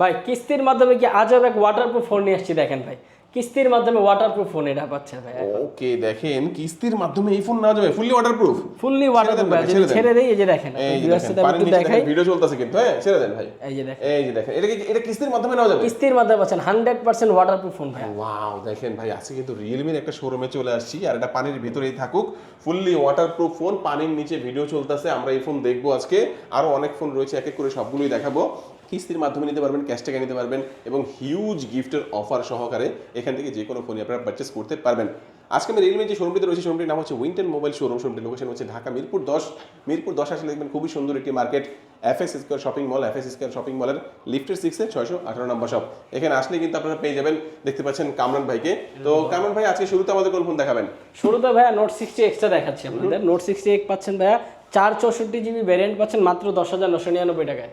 ভাই কিস্তির মাধ্যমে কি আজব এক ওয়াটারপ্রুফ ফোন নিয়ে আসছি দেখেন ভাই। কিস্তির মাধ্যমে ওয়াটারপ্রুফ ফোন এটা পাচ্ছেন ভাই। ওকে দেখেন কিস্তির মাধ্যমে এই ফোন নেওয়া যাবে ফুললি ওয়াটারপ্রুফ ফুললি ওয়াটারপ্রুফ ভাই ছেড়ে দেই এই যে দেখেন একটু দেখাই। ভিডিও চলতেছে কিন্তু হ্যাঁ ছেড়ে দেন ভাই। এই যে দেখেন। এই যে দেখেন এটা কি এটা কিস্তির মাধ্যমে নেওয়া যাবে? কিস্তির মাধ্যমে পাচ্ছেন হান্ড্রেড পার্সেন্ট ওয়াটারপ্রুফ ফোন ভাই। ওয়াও দেখেন ভাই আজকে কিন্তু রিয়েলমির একটা শোরুমে চলে আসছি আর এটা পানির ভিতরেই থাকুক। ফুললি ওয়াটারপ্রুফ ফোন পানির নিচে ভিডিও চলতেছে আমরা এই ফোন দেখব আজকে। আরও অনেক ফোন রয়েছে এক এক করে সবগুলোই দেখাবো। কিস্তির মাধ্যমে নিতে পারবেন ক্যাশ টাকা নিতে পারবেন এবং হিউজ গিফটের অফার সহকারে এখান থেকে যে কোনো ফোনই আপনারা পারচেস করতে পারবেন। আজকে আমি রিয়েলমি যে শোরুমটিতে রয়েছে শোরুমটির নাম হচ্ছে উইন্টেন মোবাইল শোরুম শোরুমটির লোকেশন হচ্ছে ঢাকা মিরপুর দশ। মিরপুর দশ আসলে দেখবেন খুবই সুন্দর একটি market F S square shopping mall F S square shopping মলের লিফটের সিক্সে ছয়শো আঠারো নম্বর শপ এখানে আসলে কিন্তু আপনারা পেয়ে যাবেন দেখতে পাচ্ছেন কামরান ভাইকে। তো কামরান ভাই আজকে শুরুতে আমাদের কোন ফোন দেখাবেন? শুরুতে ভাইয়া নোট সিক্সটি এক্সট্রা দেখাচ্ছি আপনাদের। নোট সিক্সটি এক পাচ্ছেন ভাইয়া চার চৌষট্টি জিবি ভ্যারিয়েন্ট পাচ্ছেন মাত্র দশ হাজার নশো নিরানব্বই টাকায়।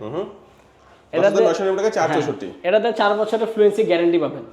এটাতে টাকা চৌষট্টি এটাতে চার বছরের ফ্লুয়েন্সি গ্যারান্টি পাবেন।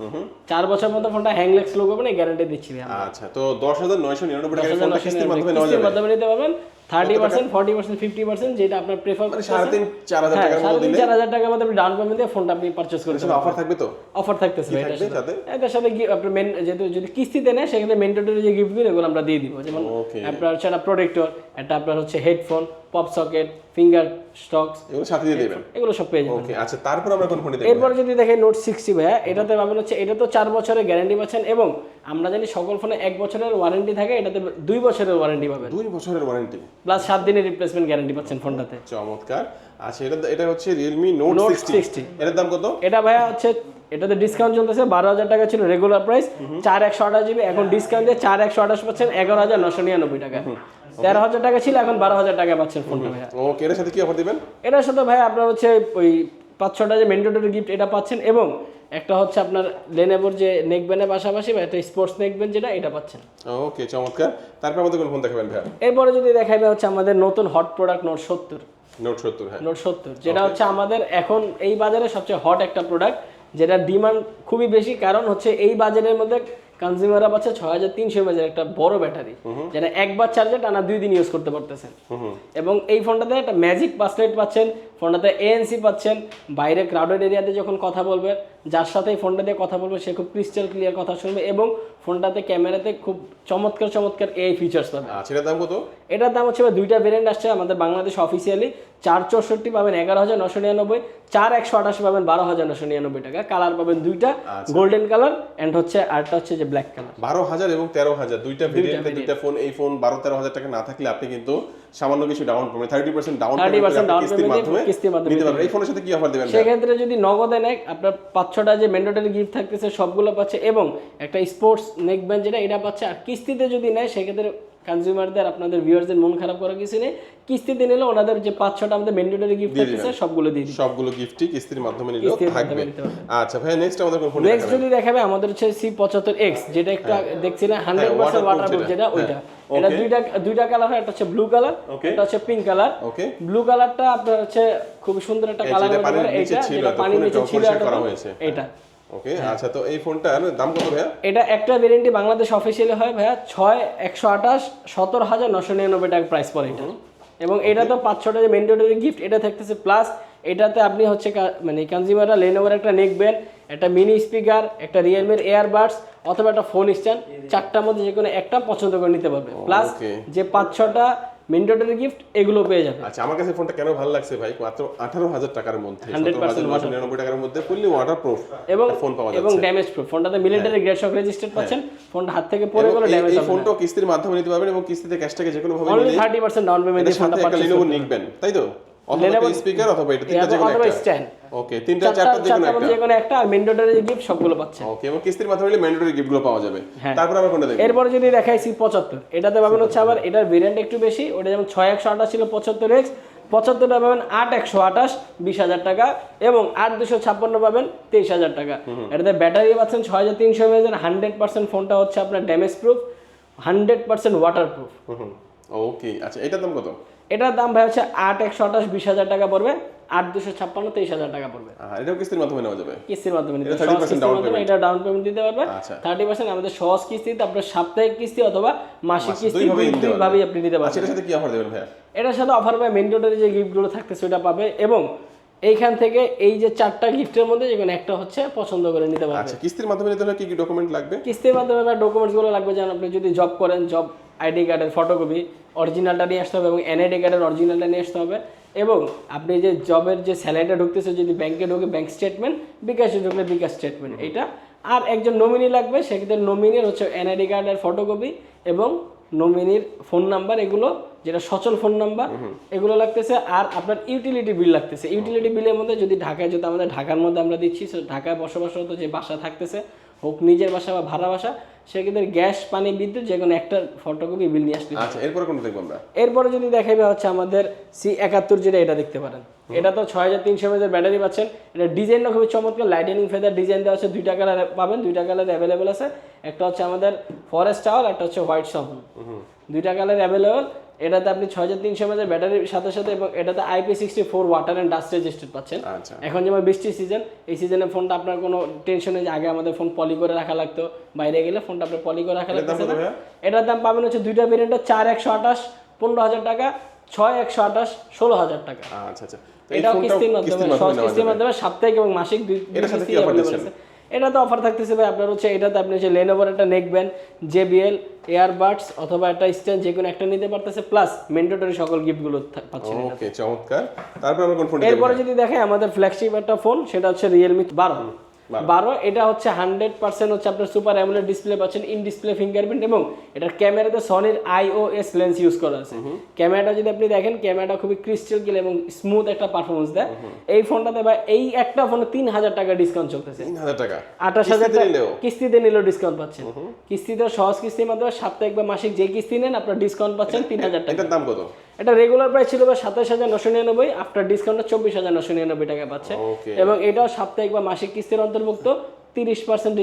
চার বছর মধ্যে ফোনটা হ্যাংলেক্স লোক পাবেন এই গ্যারান্টি দিচ্ছি আচ্ছা তো দশ হাজার নয়শো টাকা ফোনটা কিস্তির মাধ্যমে কিস্তির মাধ্যমে নিতে পারবেন। Thirty percent forty percent fifty percent যেটা আপনার প্রেফার মানে সাড়ে তিন চার হাজার টাকার চার হাজার মধ্যে আপনি ডাউন পেমেন্ট দিয়ে ফোনটা আপনি পারচেস অফার থাকবে তো? অফার থাকতেছে ভাই এটার সাথে? এটার আপনার মেন যেহেতু যদি কিস্তিতে নেয় সেক্ষেত্রে যে গিফটগুলো এগুলো আমরা দিয়ে দিব। যেমন আপনার হচ্ছে একটা প্রোটেক্টর একটা আপনার হচ্ছে headphone pop socket finger stocks এগুলো সাথে দিয়ে দেবেন? এগুলো সব পেয়ে যাবেন। ওকে আচ্ছা তারপর আমরা কোন ফোনটি দেখব? এরপর যদি দেখেন নোট সিক্সটি ভাইয়া এটাতে পাবেন হচ্ছে এটা তো চার বছরের গ্যারান্টি পাচ্ছেন এবং আমরা জানি সকল ফোনে এক বছরের ওয়ারেন্টি থাকে এটাতে দুই বছরের ওয়ারেন্টি পাবেন। দুই বছরের ওয়ারেন্টি প্লাস সাত দিনের রিপ্লেসমেন্ট গ্যারান্টি পাচ্ছেন ফোনটাতে। চমৎকার। আচ্ছা এটা এটা হচ্ছে রিয়েলমি নোট Note সিক্সটি 60 এটার দাম কত? এটা ভাইয়া হচ্ছে এটাতে ডিসকাউন্ট চলতেছে বারো হাজার টাকা ছিল রেগুলার প্রাইস চার একশো আঠাশ জিবি এখন ডিসকাউন্ট দিয়ে চার একশো আঠাশ পাচ্ছেন এগারো হাজার নশো নিরানব্বই টাকা। তেরো হাজার টাকা ছিল এখন বারো হাজার টাকা পাচ্ছেন ফোনটা ভাইয়া। ওকে এর সাথে কি অফার দিবেন? এটার সাথে ভাই আপনার হচ্ছে ওই পাঁচ ছটা যে মেন্ডেটরি গিফট এটা পাচ্ছেন এবং একটা হচ্ছে আপনার লেনেভোর যে নেক ব্যানের পাশাপাশি বা একটা স্পোর্টস নেক ব্যান্ড যেটা এটা পাচ্ছেন। ওকে চমৎকার। তারপর আমাদের কোন ফোন দেখাবেন ভাইয়া? এরপরে যদি দেখাইবে হচ্ছে আমাদের নতুন হট প্রোডাক্ট নোট সত্তর। নোট সত্তর হ্যাঁ। নোট সত্তর যেটা হচ্ছে আমাদের এখন এই বাজারে সবচেয়ে হট একটা প্রোডাক্ট যেটা ডিমান্ড খুবই বেশি কারণ হচ্ছে এই বাজারের মধ্যে কনজিউমাররা পাচ্ছে ছয় হাজার তিনশো এমএজের একটা বড় ব্যাটারি যেটা একবার চার্জে টানা দুই দিন ইউজ করতে পারতেছেন। এবং এই ফোনটাতে একটা ম্যাজিক পাসলাইট পাচ্ছেন ফোনটাতে এএনসি পাচ্ছেন। বাইরে ক্রাউডেড এরিয়াতে যখন কথা বলবে যার সাথে ফোনটা দিয়ে কথা বলবে সে খুব ক্রিস্টাল ক্লিয়ার কথা শুনবে এবং ফোনটাতে ক্যামেরাতে খুব চমৎকার চমৎকার এই ফিচার্স পাবে। আচ্ছা এটার দাম কত? এটার দাম হচ্ছে দুইটা ভেরিয়েন্ট আসছে আমাদের বাংলাদেশ অফিসিয়ালি চার চৌষট্টি পাবেন এগারো হাজার নশো নিরানব্বই চার একশো আঠাশি পাবেন বারো হাজার নশো নিরানব্বই টাকা। কালার পাবেন দুইটা। গোল্ডেন কালার অ্যান্ড হচ্ছে আরেকটা হচ্ছে যে ব্ল্যাক কালার বারো হাজার এবং তেরো হাজার দুইটা ভেরিয়েন্টে দুইটা ফোন এই ফোন বারো তেরো হাজার টাকা না থাকলে আপনি কিন্তু সামান্য কিছু down payment thirty percent down 30% down কিস্তির মাধ্যমে কিস্তির মাধ্যমে নিতে পারবেন। এই ফোনের সাথে কি অফার দেবেন সেক্ষেত্রে যদি নগদে নেয় আপনার পাঁচ ছটা যে ম্যান্ডেটরি গিফট থাকতেছে সবগুলো পাচ্ছে এবং একটা স্পোর্টস নেক ব্যান্ড যেটা এটা পাচ্ছে। আর কিস্তিতে যদি নেয় সেক্ষেত্রে কনজিউমারদের আপনাদের ভিউয়ারদের মন খারাপ করার কিছু নেই। কিস্তিতে নিলে ওনাদের যে পাঁচ ছটা আমাদের ম্যান্ডেটরি গিফট দিবেন। সবগুলো দিয়ে সবগুলো গিফটই কিস্তির মাধ্যমে কিস্তির থাকবে। আচ্ছা ভাই নেক্সট আমাদের কোন ফোন নেক্সট যদি দেখাবে আমাদের হচ্ছে সি পঁচাত্তর এক্স যেটা একটু হান্ড্রেড পার্সেন্ট waterproof ওয়াটারপ্রুফ যেটা। যেটা ওইটা। হ্যাঁ, এটা দুইটা দুইটা কালার হয় একটা হচ্ছে ব্লু কালার. এটা হচ্ছে পিঙ্ক কালার ব্লু কালারটা আপনার হচ্ছে খুব সুন্দর একটা কালার যেটা পানির নিচে ছিল, যেটা পানির নিচে। এটা। ওকে আচ্ছা তো এই ফোনটার দাম কত ভাইয়া? এটা একটা বাংলাদেশ অফিসিয়ালি হয় ভাইয়া ছয় একশো আঠাশ সতেরো হাজার নশো নিরানব্বই টাকা প্রাইস পড়ে এটা। এবং এটা তো পাঁচ ছটা যে ম্যান্ডেটরি গিফট এটা থাকতেছে প্লাস এটাতে আপনি হচ্ছে মানে কনজিউমাররা লেনোভার একটা নেক ব্যান্ড একটা মিনি স্পিকার একটা রিয়েলমির এয়ারবাডস অথবা একটা ফোন স্ট্যান্ড চারটার মধ্যে যে কোনো একটা পছন্দ করে নিতে পারবে। প্লাস যে পাঁচ ছটা ম্যান্ডেটরি গিফট এগুলো পেয়ে যাবে। আচ্ছা আমার কাছে ফোনটা কেন ভালো লাগছে ভাই? মাত্র আঠারো হাজার টাকার মধ্যে 100% সতেরো হাজার নশো নিরানব্বই টাকার মধ্যে ফুললি ওয়াটার প্রুফ এবং ফোন পাওয়া এবং ড্যামেজ প্রুফ ফোনটাতে মিলিটারি গ্রেড শক রেজিস্টার্ড পাচ্ছেন। ফোনটা হাত থেকে পড়ে গেলে ড্যামেজ হবে ফোনটাও কিস্তির মাধ্যমে নিতে পারবেন এবং কিস্তিতে ক্যাশ টাকা যে কোনো ভাবে নিলে থার্টি পার্সেন্ট ডাউন পেমেন্ট দিয়ে ফোনটা সাথে একটা লিনোভো নিকবেন তাই তো? অথবা স্পিকার অথবা এটা তিনটা যে একটা। স্ট্যান্ড ওকে তিনটা চারটা চারটা যে কোনো চারটার মধ্যে একটা যে একটা আর ম্যান্ডেটরি গিফট সবগুলো পাচ্ছে। ওকে এবং কিস্তির মাধ্যমে নিলে ম্যান্ডেটরি গিফটগুলো পাওয়া যাবে। তারপর আমরা কোনটা দেখব? এরপরে যদি দেখাই সি পঁচাত্তর এটাতে পাবেন হচ্ছে আবার এটার ভেরিয়েন্ট একটু বেশি ওটা যেমন ছয় একশো আঠাশ ছিল পঁচাত্তর এক্স পঁচাত্তরটা পাবেন আট একশো আঠাশ বিশ হাজার টাকা এবং আট দুশো ছাপ্পান্ন পাবেন তেইশ হাজার টাকা। এটাতে ব্যাটারি পাচ্ছেন ছয় হাজার তিনশো এমএজের হান্ড্রেড পার্সেন্ট ফোনটা হচ্ছে আপনার damage proof hundred percent water proof okay আচ্ছা এটার দাম কত? এটার দাম ভাই হচ্ছে আট একশো আঠাশ বিশ হাজার টাকা পড়বে। আট দুশো ছাপ্পান্ন তেইশ হাজার টাকা পড়বে। এটাও কিস্তির মাধ্যমে নেওয়া যাবে? কিস্তির মাধ্যমে এটা সহজ 30% কিস্তির down মাধ্যমে payment। এটা ডাউন পেমেন্ট দিতে পারবে। আচ্ছা। থার্টি পার্সেন্ট আমাদের সহজ সাপ্তাহিক কিস্তি অথবা মাসিক কিস্তি দুইভাবেই। আপনি নিতে আচ্ছা পারবেন এটার সাথে কি অফার দেবেন ভাইয়া? এটার সাথে অফার পাবে মেন্টোটের যে গিফটগুলো থাকতে সেটা পাবে। এবং এইখান থেকে এই যে চারটা গিফটের মধ্যে যে কোনো একটা হচ্ছে পছন্দ করে নিতে পারবেন আচ্ছা কিস্তির মাধ্যমে নিতে হলে কি কি ডকুমেন্ট লাগবে? কিস্তির মাধ্যমে ডকুমেন্টসগুলো লাগবে যেন আপনি যদি জব করেন জব আইডি কার্ডের ফটোকপি অরিজিনালটা নিয়ে আসতে হবে এবং এনআইডি কার্ডের অরিজিনালটা নিয়ে আসতে হবে। এবং আপনি যে জবের যে স্যালারিটা ঢুকতেছে যদি ব্যাংকে ঢুকে ব্যাংক স্টেটমেন্ট বিকাশে ঢুকলে বিকাশ স্টেটমেন্ট এইটা আর একজন নমিনি লাগবে সেক্ষেত্রে নমিনির হচ্ছে এনআইডি কার্ডের ফটোকপি এবং নমিনির ফোন নাম্বার এগুলো যেটা সচল ফোন নাম্বার এগুলো লাগতেছে। আর আপনার ইউটিলিটি বিল লাগতেছে। ইউটিলিটি বিলের মধ্যে যদি ঢাকায় যদি আমাদের ঢাকার মধ্যে আমরা দিচ্ছি ঢাকায় বসবাসরত যে বাসা থাকতেছে হোক নিজের বাসা বা ভাড়া বাসা সেক্ষেত্রে গ্যাস পানি বিদ্যুৎ যে কোনো একটা ফটোকপি বিল নিয়ে আসতে আচ্ছা এরপরে কোনটা দেখব আমরা? এরপরে যদি দেখাবে হচ্ছে আমাদের সি একাত্তর যেটা এটা দেখতে পারেন। এটা তো ছয় হাজার তিনশো এমএজের ব্যাটারি পাচ্ছেন। এটা ডিজাইনটা খুবই চমৎকার লাইটেনিং ফেদার ডিজাইন দেওয়া আছে দুইটা কালার পাবেন দুইটা কালার অ্যাভেলেবেল আছে। একটা হচ্ছে আমাদের ফরেস্ট টাওয়ার একটা হচ্ছে হোয়াইট সাবন দুইটা কালার অ্যাভেলেবেল এটাতে আপনি ছয় হাজার তিনশো এমএজের ব্যাটারির সাথে সাথে এবং এটাতে IP sixty four water and dust register পাচ্ছেন। আচ্ছা। এখন যেমন বৃষ্টির সিজন এই সিজনে ফোনটা আপনার কোনো টেনশন নেই যে আগে আমাদের ফোন পলি করে রাখা লাগতো বাইরে গেলে ফোনটা আপনার পলি করে রাখা লাগতো এটার দাম পাবেন হচ্ছে দুইটা ভেরিয়েন্টের চার একশো আঠাশ পনেরো হাজার টাকা ছয় একশো আঠাশ ষোলো হাজার টাকা। আচ্ছা আচ্ছা। এটাও কিস্তির মাধ্যমে কিস্তির মাধ্যমে সাপ্তাহিক এবং মাসিক দুই কিস্তি এটাতে অফার থাকতেছে ভাই আপনার হচ্ছে এটাতে আপনি হচ্ছে লেনোভার একটা নেকবেন জেবিএল এয়ারবাডস অথবা একটা স্ট্যান্ড যে কোনো একটা নিতে পারতেছে প্লাস ম্যান্ডেটরি সকল গিফটগুলো পাচ্ছেন ওকে চমৎকার। তারপর আমরা কোন ফোন এরপরে যদি দেখেন আমাদের ফ্ল্যাগশিপ একটা ফোন সেটা হচ্ছে রিয়েলমি বারো। বারো। এটা হচ্ছে হান্ড্রেড পার্সেন্ট হচ্ছে আপনার সুপার অ্যামোলেড ডিসপ্লে পাচ্ছেন ইন ডিসপ্লে ফিঙ্গারপ্রিন্ট এবং এটার ক্যামেরাতে সনির আইওএস লেন্স ইউজ করা আছে। ক্যামেরাটা যদি আপনি দেখেন ক্যামেরাটা খুবই ক্রিস্টাল ক্লিয়ার এবং স্মুথ একটা পারফরমেন্স দেয়। এই ফোনটাতে বা এই একটা ফোনে তিন হাজার টাকা ডিসকাউন্ট চলতেছে। তিন হাজার টাকা? আঠাশ হাজার কিস্তিতে নিলেও? ডিসকাউন্ট পাচ্ছেন। কিস্তিতে সহজ কিস্তির মাধ্যমে সাপ্তাহিক বা মাসিক যে কিস্তি নেন আপনার ডিসকাউন্ট পাচ্ছেন তিন হাজার টাকা। দাম কত? এটা রেগুলার প্রাইস ছিল সাতাশ হাজার নশো নিরানব্বই আফটার ডিসকাউন্টে চব্বিশ হাজার নশো নিরানব্বই টাকা পাচ্ছে। এবং এটাও সাপ্তাহিক বা মাসিক কিস্তির অন্তর্ভুক্ত। তিরিশ পার্সেন্ট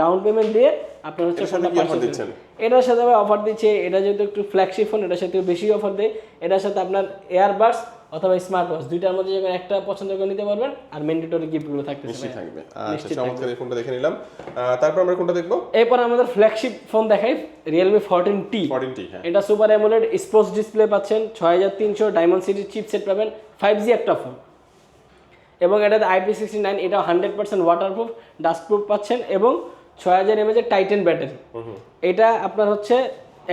ডাউন পেমেন্ট দিয়ে আপনার হচ্ছে এটার সাথে ফোনটা। এটার সাথে অফার দিচ্ছে এটা যেহেতু একটু ফ্ল্যাগশিপ ফোন এটার সাথে বেশি অফার দেয়। এটার সাথে আপনার এয়ারবাডস অথবা স্মার্ট ওয়াচ দুইটার মধ্যে যে কোনো একটা পছন্দ করে নিতে পারবেন আর ম্যান্ডেটরি গিফটগুলো নিশ্চয়ই ভাইয়া। থাকবে। আচ্ছা চমৎকার এই ফোনটা দেখে নিলাম। তারপর আমরা কোনটা দেখব? এরপর আমাদের ফ্ল্যাগশিপ ফোন দেখাই Realme fourteen T fourteen T হ্যাঁ। এটা সুপার অ্যামোলেড স্পোর্টস ডিসপ্লে পাচ্ছেন ছয় হাজার তিনশো ডায়মন্ড সিটির চিপসেট পাবেন ফাইভ জি একটা ফোন এবং এটাতে আইপি সিক্সটি নাইন এটা হান্ড্রেড পার্সেন্ট ওয়াটারপ্রুফ ডাস্টপ্রুফ পাচ্ছেন এবং ছয় হাজার এমএজের টাইটেন ব্যাটারি এটা আপনার হচ্ছে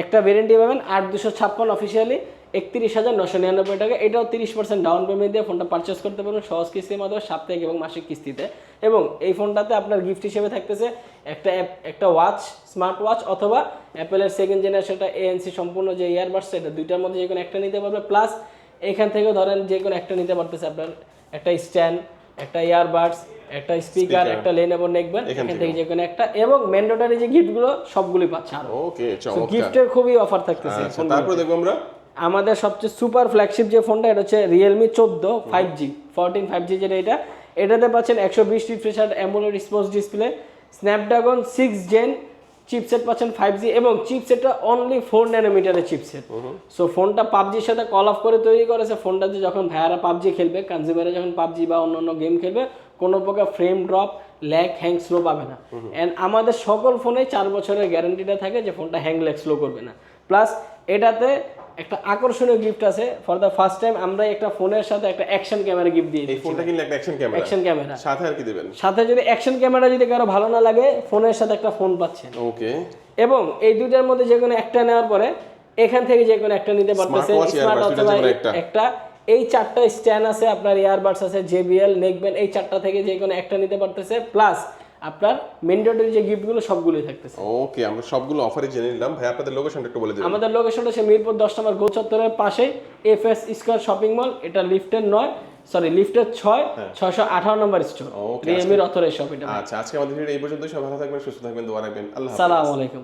একটা ভ্যারেন্টি পাবেন আট দুশো ছাপ্পান্ন অফিসিয়ালি একত্রিশ হাজার নশো নিরানব্বই টাকা। এটাও তিরিশ পার্সেন্ট ডাউন পেমেন্ট দিয়ে ফোনটা পারচেস করতে পারবেন সহজ কিস্তির মাধ্যমে সাপ্তাহিক এবং মাসিক কিস্তিতে। এবং এই ফোনটাতে আপনার গিফট হিসেবে থাকতেছে একটা অ্যাপ- একটা ওয়াচ স্মার্ট ওয়াচ অথবা অ্যাপেলের সেকেন্ড জেনারেশনটা এএনসি সম্পূর্ণ যে ইয়ারবাডস এটা দুইটার মধ্যে যে কোনো একটা নিতে পারবে। প্লাস এখান থেকেও ধরেন যে কোনো একটা নিতে পারতেছে আপনার একটা স্ট্যান্ড একটা ইয়ারবাডস একটা স্পিকার. একটা লেনেবো নেকবেন এখান থেকে। যে কোনো একটা এবং ম্যান্ডেটরি যে গিফটগুলো সবগুলি পাচ্ছে আরও। ওকে চমৎকার। গিফটের খুবই অফার থাকতেছে আচ্ছা। তারপর দেখব আমরা। আমাদের সবচেয়ে সুপার ফ্ল্যাগশিপ যে ফোনটা এটা হচ্ছে রিয়েলমি চোদ্দ five G fourteen five G যেটা এটা এটাতে পাচ্ছেন একশো বিশ refresher AMOLED display Snapdragon six gen chipset পাচ্ছেন ফাইভ জি এবং চিপসেটটা অনলি ফোর ন্যানোমিটারের চিপসেট সো ফোনটা পাবজির সাথে কল অফ করে তৈরি করেছে ফোনটাতে যখন ভাইয়ারা পাবজি খেলবে কনজিউমারে যখন পাবজি বা অন্য অন্য গেম খেলবে কোনো প্রকার frame drop lag hang slow পাবে না। অ্যান্ড আমাদের সকল ফোনে চার বছরের গ্যারান্টিটা থাকে যে ফোনটা হ্যাং ল্যাগ স্লো করবে না। প্লাস এটাতে একটা আকর্ষণীয় গিফট আছে। ফর দ্য ফার্স্ট টাইম আমরা একটা ফোনের সাথে একটা অ্যাকশন ক্যামেরা গিফট দিয়ে এই ফোনটা কিনলে একটা অ্যাকশন ক্যামেরা অ্যাকশন ক্যামেরা সাথে আর কি দেবেন? সাথে যদি অ্যাকশন ক্যামেরা যদি কারও ভালো না লাগে ফোনের সাথে একটা ফোন পাচ্ছেন। ওকে। এবং এই দুইটার মধ্যে যে কোনো একটা নেওয়ার পরে এখান থেকে যে কোনো একটা নিতে পারতেছে। স্মার্ট দুইটার অথবা একটা। একটা। এই চারটা স্ট্যান্ড আছে আপনার ইয়ারবাডস আছে জেবিএল নেকবেন এই চারটা থেকে যে কোনো একটা নিতে পারতেছে। প্লাস আপনার ম্যান্ডেটরি যে গিফটগুলো সবগুলোই থাকতেছে। ওকে আমরা সবগুলো অফারে জেনে নিলাম। ভাই আপনাদের লোকেশনটা একটু বলে দিন আমাদের লোকেশনটা হচ্ছে মিরপুর দশ নম্বর গোচত্তরের পাশে F S square shopping mall এটা লিফটের নয় সরি লিফটের ছয় ছয়শো আঠারো নম্বর স্টোর ওকে রিয়েলমির অথরের শপ এটা। আচ্ছা আজকে আমাদের এই পর্যন্ত সব ভালো থাকবেন সুস্থ থাকবেন দোয়া রাখবেন। আল্লাহ। সালাম আলাইকুম।